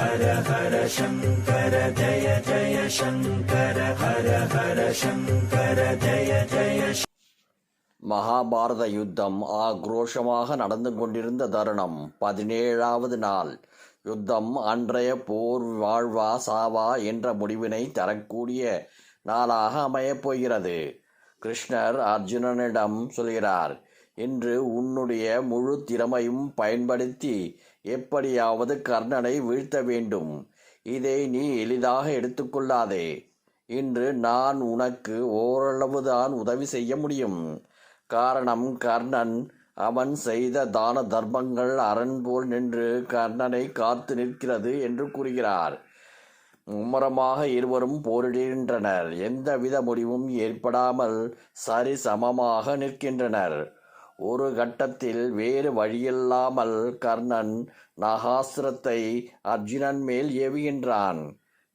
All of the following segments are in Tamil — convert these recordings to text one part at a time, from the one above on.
ஹர ஹர சங்கர ஜய ஜய சங்கர ஹர ஹர சங்கர ஜய ஜய மகாபாரத யுத்தம் ஆக்ரோஷமாக நடந்து கொண்டிருந்த தருணம். பதினேழாவது நாள். யுத்தம் அன்றைய போர் வாழ்வா சாவா என்ற முடிவினை தரக்கூடிய நாளாக அமையப் போகிறது. கிருஷ்ணர் அர்ஜுனனிடம் சொல்கிறார் இன்று உன்னுடைய முழு திறமையும் பயன்படுத்தி எப்படியாவது கர்ணனை வீழ்த்த வேண்டும். இதை நீ எளிதாக எடுத்துக்கொள்ளாதே. இன்று நான் உனக்கு ஓரளவுதான் உதவி செய்ய முடியும். காரணம் கர்ணன் அவன் செய்த தான தர்மங்கள் அரண் போல் நின்று கர்ணனை காத்து நிற்கிறது என்று கூறுகிறார். மும்மரமாக இருவரும் போரிடுகின்றனர். எந்தவித முடிவும் ஏற்படாமல் சரிசமமாக நிற்கின்றனர். ஒரு கட்டத்தில் வேறு வழியில்லாமல் கர்ணன் நகாஸ்திரத்தை அர்ஜுனன் மேல் ஏவுகின்றான்.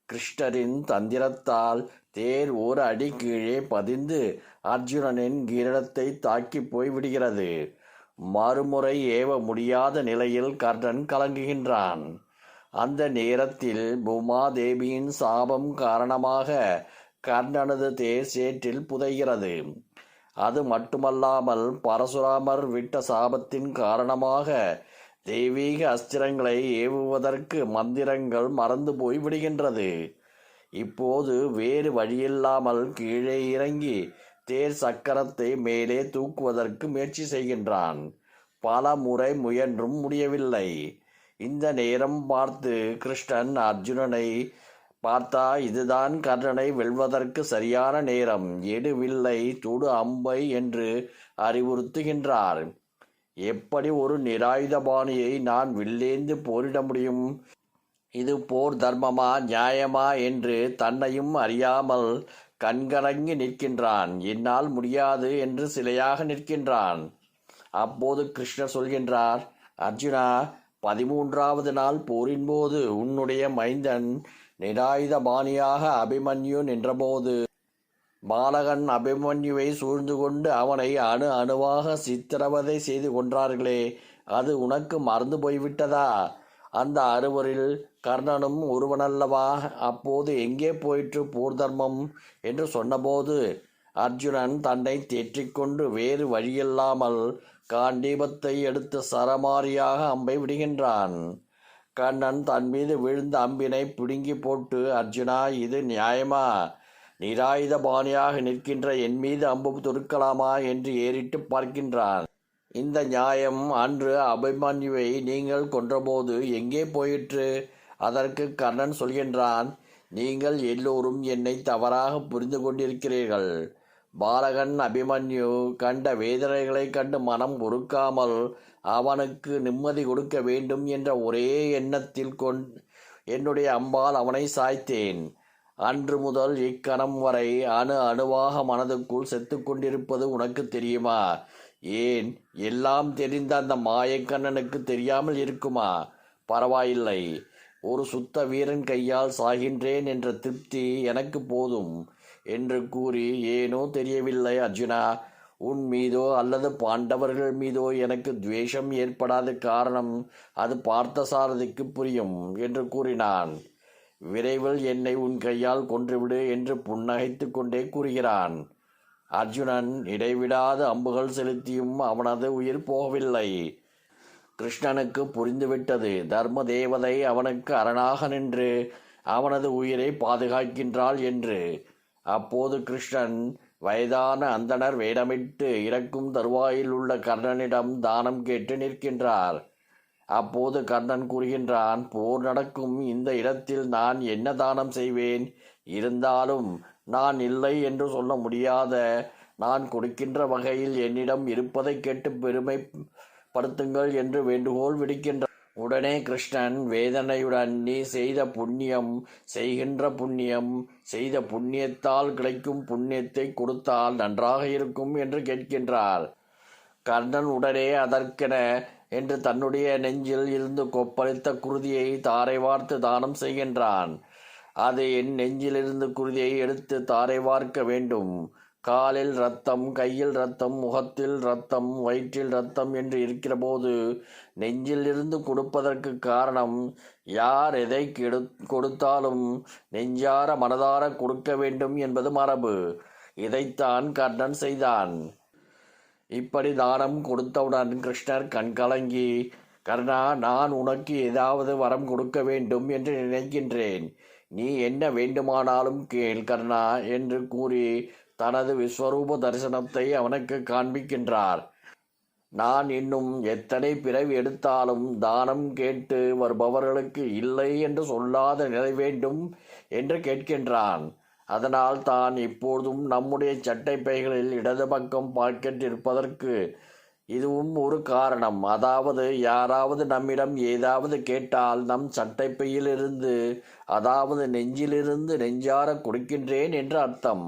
கிருஷ்ணரின் தந்திரத்தால் தேர் ஒரு அடி கீழே பதிந்து அர்ஜுனனின் கிரீடத்தை தாக்கி போய் விடுகிறது. மறுமுறை ஏவ முடியாத நிலையில் கர்ணன் கலங்குகின்றான். அந்த நேரத்தில் பூமாதேவியின் சாபம் காரணமாக கர்ணனது தேர் சேற்றில் புதைகிறது. அது மட்டுமல்லாமல் பரசுராமர் விட்ட சாபத்தின் காரணமாக தெய்வீக அஸ்திரங்களை ஏவுவதற்கு மந்திரங்கள் மறந்து போய் விடுகின்றது. இப்போது வேறு வழியில்லாமல் கீழே இறங்கி தேர் சக்கரத்தை மேலே தூக்குவதற்கு முயற்சி செய்கின்றான். பல முறை முயன்றும் முடியவில்லை. இந்த நேரம் பார்த்து கிருஷ்ணன் அர்ஜுனனை பார்த்தா இதுதான் கர்ணனை வெல்வதற்கு சரியான நேரம். எடுவில்லை துடு அம்பை என்று அறிவுறுத்துகின்றார். எப்படி ஒரு நிராயுதபாணியை நான் வில்லேந்து போரிட முடியும்? இது போர் தர்மமா நியாயமா என்று தன்னையும் அறியாமல் கண்கலங்கி நிற்கின்றான். என்னால் முடியாது என்று சிலையாக நிற்கின்றான். அப்போது கிருஷ்ணர் சொல்கின்றார் அர்ஜுனா பதிமூன்றாவது நாள் போரின் போது உன்னுடைய மைந்தன் நிராயுதபாணியாக அபிமன்யு நின்றபோது பாலகன் அபிமன்யுவை சூழ்ந்து கொண்டு அவனை அணு அணுவாக சித்திரவதை செய்து கொன்றார்களே அது உனக்கு மறந்து போய்விட்டதா? அந்த அறுவரில் கர்ணனும் ஒருவனல்லவா? அப்போது எங்கே போயிற்று போர் தர்மம் என்று சொன்னபோது அர்ஜுனன் தன்னை தேற்றிக்கொண்டு வேறு வழியில்லாமல் காண்டீபத்தை எடுத்து சரமாரியாக அம்பை விடுகின்றான். கண்ணன் தன் மீது விழுந்த அம்பினை பிடுங்கி போட்டு அர்ஜுனா இது நியாயமா? நிராயுத பாணியாக நிற்கின்ற என் மீது அம்பு துருக்கலாமா என்று ஏறிட்டு பார்க்கின்றான். இந்த நியாயம் அன்று அபிமன்யுவை நீங்கள் கொன்றபோது எங்கே போயிற்று? அதற்கு கர்ணன் சொல்கின்றான் நீங்கள் எல்லோரும் என்னை தவறாக புரிந்து கொண்டிருக்கிறீர்கள். பாலகன் அபிமன்யு கண்ட வேதனைகளைக் கண்டு மனம் உருக்காமல் அவனுக்கு நிம்மதி கொடுக்க வேண்டும் என்ற ஒரே எண்ணத்தில் கொண் என்னுடைய அம்பால் அவனை சாய்த்தேன். அன்று முதல் இக்கணம் வரை அணு அணுவாக மனதுக்குள் செத்து கொண்டிருப்பது உனக்கு தெரியுமா? ஏன்? எல்லாம் தெரிந்த அந்த மாயக்கண்ணனுக்கு தெரியாமல் இருக்குமா? பரவாயில்லை. ஒரு சுத்த வீரன் கையால் சாகின்றேன் என்ற திருப்தி எனக்கு போதும் என்று கூறி ஏனோ தெரியவில்லை அர்ஜுனா. உன் மீதோ அல்லது பாண்டவர்கள் மீதோ எனக்கு துவேஷம் ஏற்படாத காரணம் அது பார்த்தசாரதிக்கு புரியும் என்று கூறினான். விரைவில் என்னை உன் கையால் கொன்றுவிடு என்று புன்னகைத்து கொண்டே கூறுகிறான். அர்ஜுனன் இடைவிடாத அம்புகள் செலுத்தியும் அவனது உயிர் போகவில்லை. கிருஷ்ணனுக்கு புரிந்துவிட்டது. தர்ம தேவதை அவனுக்கு அரணாக நின்று அவனது உயிரை பாதுகாக்கின்றாள் என்று. அப்போது கிருஷ்ணன் வயதான அந்தணர் வேடமிட்டு இறக்கும் தருவாயில் உள்ள கர்ணனிடம் தானம் கேட்டு நிற்கின்றார். அப்போது கர்ணன் கூறுகின்றான் போர் நடக்கும் இந்த இடத்தில் நான் என்ன தானம் செய்வேன்? இருந்தாலும் நான் இல்லை என்று சொல்ல முடியாத நான் கொடுக்கின்ற வகையில் என்னிடம் இருப்பதை கேட்டு பெருமைப்படுத்துங்கள் என்று வேண்டுகோள் விடுக்கின்றார் உடனே கிருஷ்ணன் வேதனையுடன் நீ செய்த புண்ணியம் செய்கின்ற புண்ணியம் செய்த புண்ணியத்தால் கிடைக்கும் புண்ணியத்தை கொடுத்தால் நன்றாக இருக்கும் என்று கேட்கின்றார் கர்ணன் உடனே அதற்கென என்று தன்னுடைய நெஞ்சில் இருந்து கொப்பளித்த குருதியை தாரை வார்த்து தானம் செய்கின்றான். அது என் நெஞ்சிலிருந்து குருதியை எடுத்து தாரை வார்க்க வேண்டும். காலில் ரத்தம் கையில் ரத்தம் முகத்தில் ரத்தம் வயிற்றில் ரத்தம் என்று இருக்கிறபோது நெஞ்சிலிருந்து கொடுப்பதற்கு காரணம் யார் எதை கெடு கொடுத்தாலும் நெஞ்சார மனதார கொடுக்க வேண்டும் என்பது மரபு. இதைத்தான் கர்ணன் செய்தான். இப்படி தானம் கொடுத்தவுடன் கிருஷ்ணர் கண்கலங்கி கர்ணா நான் உனக்கு ஏதாவது வரம் கொடுக்க வேண்டும் என்று நினைக்கின்றேன். நீ என்ன வேண்டுமானாலும் கேள் கர்ணா என்று கூறி தனது விஸ்வரூப தரிசனத்தை அவனுக்கு காண்பிக்கின்றார். நான் இன்னும் எத்தனை பிறவி எடுத்தாலும் தானம் கேட்டு வருபவர்களுக்கு இல்லை என்று சொல்லாத நிலை வேண்டும் என்று கேட்கின்றான். அதனால் தான் இப்போதும் நம்முடைய சட்டை பைகளில் இடது பக்கம் பாக்கெட் இருப்பதற்கு இதுவும் ஒரு காரணம். அதாவது யாராவது நம்மிடம் ஏதாவது கேட்டால் நம் சட்டைப்பையிலிருந்து அதாவது நெஞ்சிலிருந்து நெஞ்சார கொடுக்கின்றேன் என்று அர்த்தம்.